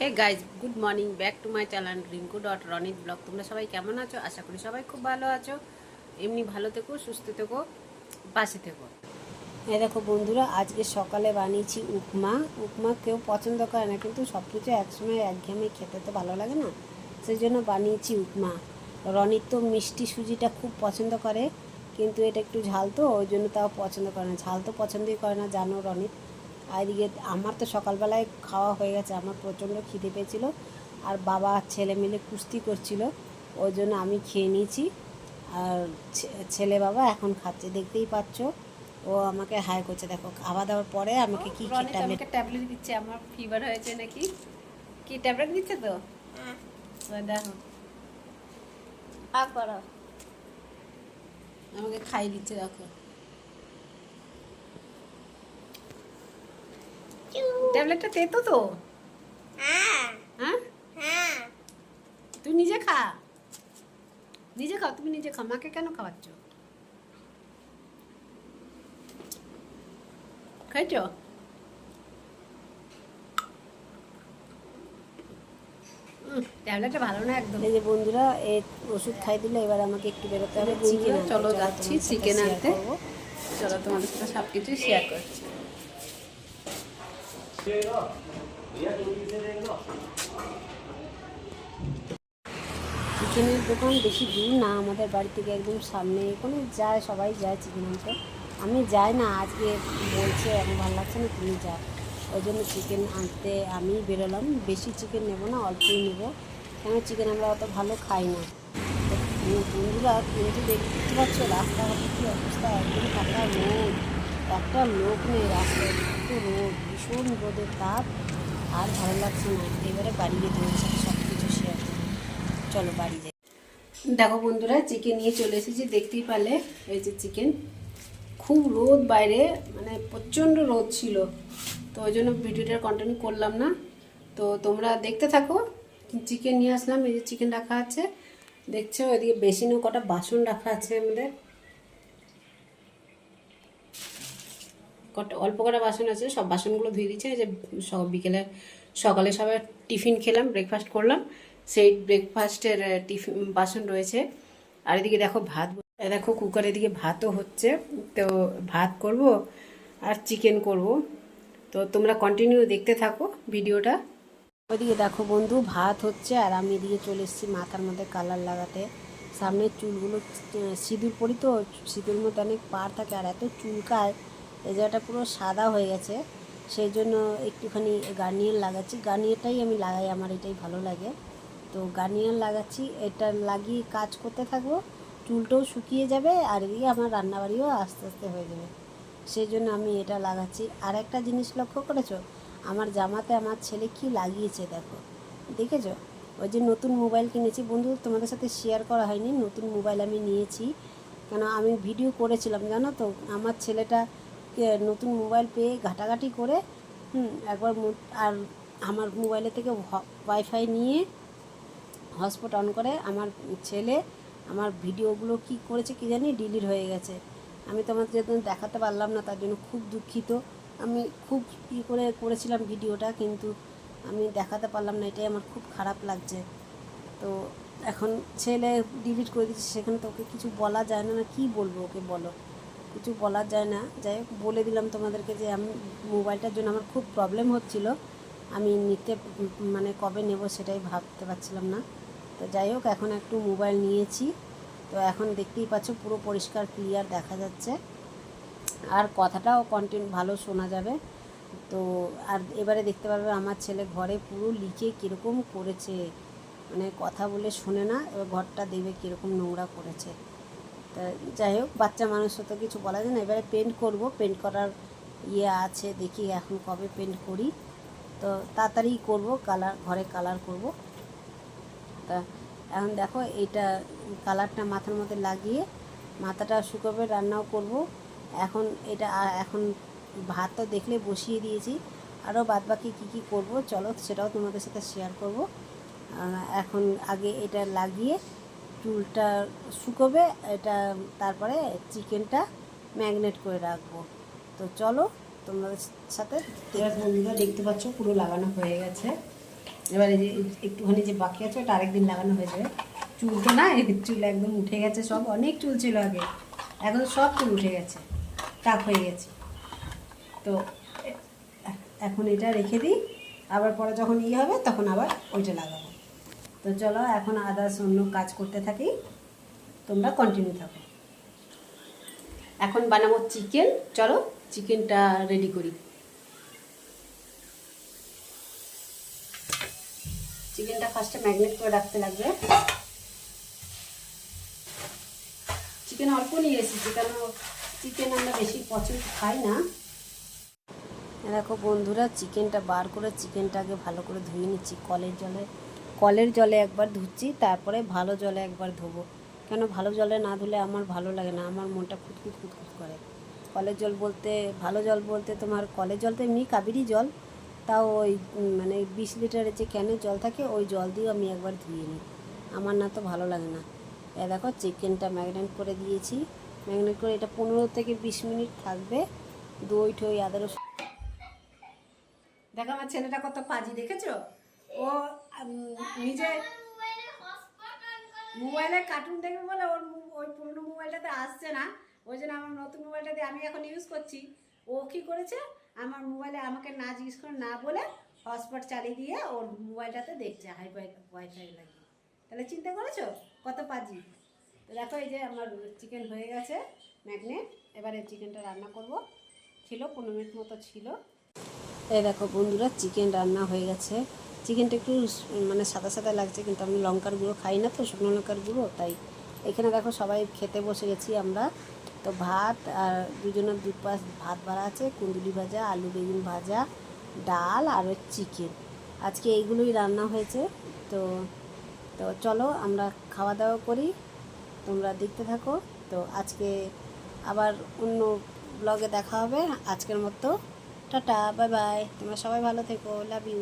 Hey guys good morning back to my channel Rinku dot Ronit blog তোমরা সবাই কেমন আছো? আশা করি সবাই খুব ভালো আছো। এমনি ভালো থেকো, সুস্থ থেকো, পাশে থেকো। এই দেখো বন্ধুরা, আজকে সকালে বানিয়েছি উপমা। উপমা কেউ পছন্দ করে না, কিন্তু সব কিছু একসময় একঘেয়েমি খেতে তো ভালো লাগে না। সেই জন্য বানিয়েছি উপমা। রনিত তো মিষ্টি সুজিটা খুব পছন্দ করে, কিন্তু এটা একটু ঝাল তো, ওই জন্য তাও পছন্দ করে না। ঝাল তো পছন্দই করে না, জানো রনিত? আর এদিকে আমার তো সকালবেলায় খাওয়া হয়ে গেছে আমার প্রচণ্ড খিদে পেয়েছিল আর বাবা ছেলে মিলে কুস্তি করছিল ওই জন্য আমি খেয়ে নিয়েছি। আর ছেলে বাবা এখন খাচ্ছে দেখতেই পাচ্ছ ও আমাকে হাই করছে দেখো খাওয়া দাওয়ার পরে আমাকে কি কি ট্যাবলেট ট্যাবলেট দিচ্ছে আমার ফিভার হয়েছে নাকি? কি ট্যাবলেট দিচ্ছে তো? দেখো। আর করো আমাকে খাই দিচ্ছে দেখো। ট্যাবলেটটা তেতো তো হ্যাঁ। হ্যাঁ? হ্যাঁ। তুই নিজে খা। নিজে খাও তুমি নিজে খাও। মাকে কেন খাওয়াচ্ছ? খাইছ? ট্যাবলেটটা ভালো না একদম। এই যে বন্ধুরা এই ওষুধ খাই দিলে এবার আমাকে একটু বেরোতে হবে। চিকেন চলো যাচ্ছি চিকেন আনতে। চলো তোমাদের সাথে সব কিছু শেয়ার করছি। চিকেনের দোকান বেশি দূর না, আমাদের বাড়ি থেকে একদম সামনে। এখানে যায়, সবাই যায় চিকেন আনতে আমি যাই না, আজকে বলছে আমি ভালো লাগছে না, তুমি যা ওই জন্য চিকেন আনতে আমি বেরোলাম। বেশি চিকেন নেব না, অল্পই নেব। কেন চিকেন আমরা অত ভালো খাই না। বন্ধুরা কিন্তু দেখতে পাচ্ছ, রাস্তাঘাটে কী অবস্থা? একদম টাকা রোদ। একটা লোক নেই রাস্তায়। এত রোদ, ভীষণ রোদের তাপ আর ভালো লাগছে না। এবারে বাড়ি গিয়ে তোমার সাথে সব কিছু শেয়ার চলো বাড়ি যাই। দেখো বন্ধুরা চিকেন নিয়ে চলে এসেছি, দেখতেই পারলে? এই যে চিকেন খুব রোদ বাইরে মানে প্রচণ্ড রোদ ছিল। তো ওই জন্য ভিডিওটার কন্টিনিউ করলাম না। তো তোমরা দেখতে থাকো চিকেন নিয়ে আসলাম, এই যে চিকেন রাখা আছে। দেখছ, এদিকে বেসিনও কটা বাসন রাখা আছে আমাদের। কটা অল্প কটা বাসন আছে, সব বাসনগুলো ধুয়ে দিচ্ছে যে সব বিকেলে সকালে সবাই টিফিন খেলাম ব্রেকফাস্ট করলাম। সেই ব্রেকফাস্টের টিফিন বাসন রয়েছে। আর এদিকে দেখো ভাত দেখো কুকারের দিকে ভাতও হচ্ছে। তো ভাত করব আর চিকেন করব। তো তোমরা কন্টিনিউ দেখতে থাকো ভিডিওটা। ওইদিকে দেখো বন্ধু, ভাত হচ্ছে আর আমি এদিকে চলে এসেছি মাথার মধ্যে কালার লাগাতে। সামনের চুলগুলো সিঁদুর পরি তো সিঁদুর মধ্যে অনেক পার থাকে আর এত চুলকায়। এই জায়গাটা পুরো সাদা হয়ে গেছে। সেই জন্য একটুখানি গার্নিয়ার লাগাচ্ছি। গার্নিয়ারটাই আমি লাগাই, আমার এটাই ভালো লাগে। তো গার্নিয়ার লাগাচ্ছি, এটা লাগিয়ে কাজ করতে থাকব। চুলটাও শুকিয়ে যাবে আর এদিকে আমার রান্নাবাড়িও আস্তে আস্তে হয়ে যাবে। সেই জন্য আমি এটা লাগাচ্ছি। আর একটা জিনিস লক্ষ্য করেছ? আমার জামাতে আমার ছেলে কি লাগিয়েছে দেখো। দেখেছ? ওই যে নতুন মোবাইল কিনেছি। বন্ধু, তোমাদের সাথে শেয়ার করা হয়নি। নতুন মোবাইল আমি নিয়েছি। কেন, আমি ভিডিও করেছিলাম, জানো তো? আমার ছেলেটা নতুন মোবাইল পেয়ে ঘাটাঘাটি করে একবার আর আমার মোবাইলে থেকে ওয়াইফাই নিয়ে হটস্পট অন করে আমার ছেলে আমার ভিডিওগুলো কি করেছে কি জানি ডিলিট হয়ে গেছে। আমি তোমাদের যেদিন দেখাতে পারলাম না তার জন্য খুব দুঃখিত। আমি খুব ই করে করেছিলাম ভিডিওটা কিন্তু আমি দেখাতে পারলাম না, এটাই আমার খুব খারাপ লাগছে। তো এখন ছেলে ডিলিট করে দিচ্ছে সেখানে তো ওকে কিছু বলা যায় না না কী বলব ওকে বলো। কিছু বলা যায় না। যাই হোক, বলে দিলাম তোমাদেরকে যে আমি মোবাইলটার জন্য আমার খুব প্রবলেম হচ্ছিল। আমি নিতে মানে কবে নেব সেটাই ভাবতে পারছিলাম না। তো যাই হোক, এখন একটু মোবাইল নিয়েছি। তো এখন দেখতেই পাচ্ছ পুরো পরিষ্কার ক্লিয়ার দেখা যাচ্ছে। আর কথাটাও কন্টেন্ট ভালো শোনা যাবে। তো আর এবারে দেখতে পারবে আমার ছেলে ঘরে পুরো লিখে কীরকম করেছে। মানে কথা বলে শোনে না, এবার ঘরটা দেবে কীরকম নোংরা করেছে। যাই হোক, বাচ্চা মানুষ তো কিছু বলা যায় না। এবারে পেন্ট করব। পেন্ট করার ইয়ে আছে, দেখি এখন কবে পেন্ট করি। তো তাড়াতাড়ি করব কালার ঘরে কালার করব। তা এখন দেখো, এইটা কালারটা মাথার মধ্যে লাগিয়ে মাথাটা শুকোবে, রান্নাও করব। এখন এটা এখন ভাত তো দেখলে বসিয়ে দিয়েছি। আরও বাদবাকি কী কী করব, চলো সেটাও তোমাদের সাথে শেয়ার করব। এখন আগে এটা লাগিয়ে চুলটা শুকোবে, এটা তারপরে চিকেনটা ম্যাগনেট করে রাখব। তো চলো তোমাদের সাথে বন্ধুরা, দেখতে পাচ্ছ, পুরো লাগানো হয়ে গেছে। এবারে যে একটুখানি যে বাকি আছে, ওটা আরেকদিন লাগানো হয়ে যাবে। চুল তো না, এই চুল একদম উঠে গেছে সব। অনেক চুল ছিল আগে। এখন সব চুল উঠে গেছে। টাক হয়ে গেছে। তো এখন এটা রেখে দিই। আবার পরে যখন ইয়ে হবে, তখন আবার ওইটা লাগাবো। তো চলো, এখন আদার্স অন্য কাজ করতে থাকি। তোমরা কন্টিনিউ থাকো। এখন বানাবো চিকেন চলো চিকেনটা রেডি করি। চিকেনটা ফার্স্টে ম্যাগনেট করে রাখতে লাগবে। চিকেন অল্প নিয়ে এসেছি, কেন চিকেন আমরা বেশি পছন্দ খাই না। দেখো বন্ধুরা চিকেনটা বার করে চিকেনটাকে ভালো করে ধুয়ে নিচ্ছি কলের জলে। কলের জলে একবার ধুচ্ছি, তারপরে ভালো জলে একবার ধোবো। কেন ভালো জলে না ধুলে আমার ভালো লাগে না, আমার মনটা খুঁতখুত খুঁতখুত করে। কলের জল বলতে, ভালো জল বলতে তোমার কলের জল তো এমনি কাবেরই জল, তাও ওই মানে বিশ লিটারের যে ক্যানের জল থাকে, ওই জল দিয়েও আমি একবার ধুয়ে নিই। আমার না তো ভালো লাগে না। এ দেখো, চিকেনটা ম্যাগনেট করে দিয়েছি। ম্যাগনেট করে এটা পনেরো থেকে বিশ মিনিট থাকবে। দই, ঠই, আদা রসুন। দেখো আমার ছেলেটা কত পাজি, দেখেছ? ও নিজে মোবাইলে কার্টুন দেখবে বলে ওর ওই পুরনো মোবাইলটাতে আসছে না। ওই জন্য আমার নতুন মোবাইলটাতে আমি এখন ইউজ করছি। ও কি করেছে? আমার মোবাইলে আমাকে না জিজ্ঞেস করে না বলে হটস্পট চালিয়ে দিয়ে ওর মোবাইলটাতে দেখছে হাই ফাই ওয়াইফাই লাগিয়ে। তাহলে চিন্তা করেছ কত পাজি? দেখো এই যে আমার চিকেন হয়ে গেছে ম্যাগনেট এবারে চিকেনটা রান্না করব। ছিল পনেরো মিনিট মতো ছিল। এই দেখো বন্ধুরা চিকেন রান্না হয়ে গেছে। চিকেনটা একটু মানে সাদা সাদা লাগছে কিন্তু আমি লঙ্কার গুঁড়ো খাই না তো, শুকনো লঙ্কার গুঁড়ো, তাই এখানে দেখো সবাই খেতে বসে গেছি আমরা। তো ভাত আর দুজনের দু পাশ ভাত ভাড়া আছে, কুন্দুলি ভাজা, আলু বেগুন ভাজা, ডাল আর চিকেন। আজকে এইগুলোই রান্না হয়েছে, তো তো চলো আমরা খাওয়া দাওয়া করি, তোমরা দেখতে থাকো। তো আজকে আবার অন্য ব্লগে দেখা হবে, আজকের মতো। টাটা, বাই বাই, তোমরা সবাই ভালো থেকো লাভ ইউ